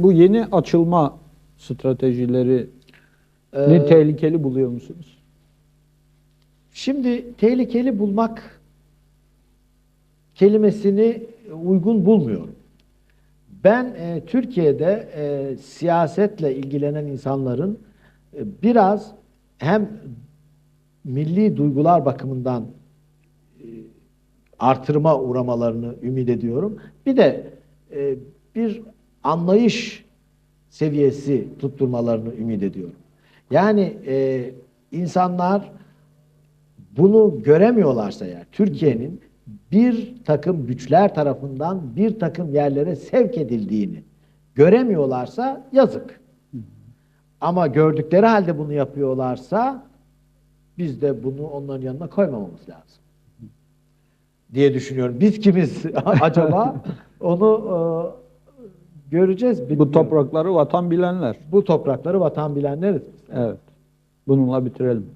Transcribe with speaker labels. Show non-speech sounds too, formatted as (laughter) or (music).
Speaker 1: Bu yeni açılma stratejileri
Speaker 2: Ee,
Speaker 1: tehlikeli buluyor musunuz?
Speaker 2: Şimdi tehlikeli bulmak kelimesini uygun bulmuyorum. Ben e, Türkiye'de e, siyasetle ilgilenen insanların e, biraz hem milli duygular bakımından e, artırma uğramalarını ümit ediyorum. Bir de e, bir anlayış seviyesi tutturmalarını ümit ediyorum. Yani e, insanlar bunu göremiyorlarsa eğer Türkiye'nin bir takım güçler tarafından bir takım yerlere sevk edildiğini göremiyorlarsa yazık. Ama gördükleri halde bunu yapıyorlarsa biz de bunu onların yanına koymamamız lazım diye düşünüyorum. Biz kimiz (laughs) acaba onu e, göreceğiz.
Speaker 1: Bu toprakları vatan bilenler.
Speaker 2: bu toprakları vatan bilenleriz.
Speaker 1: Evet. Bununla bitirelim.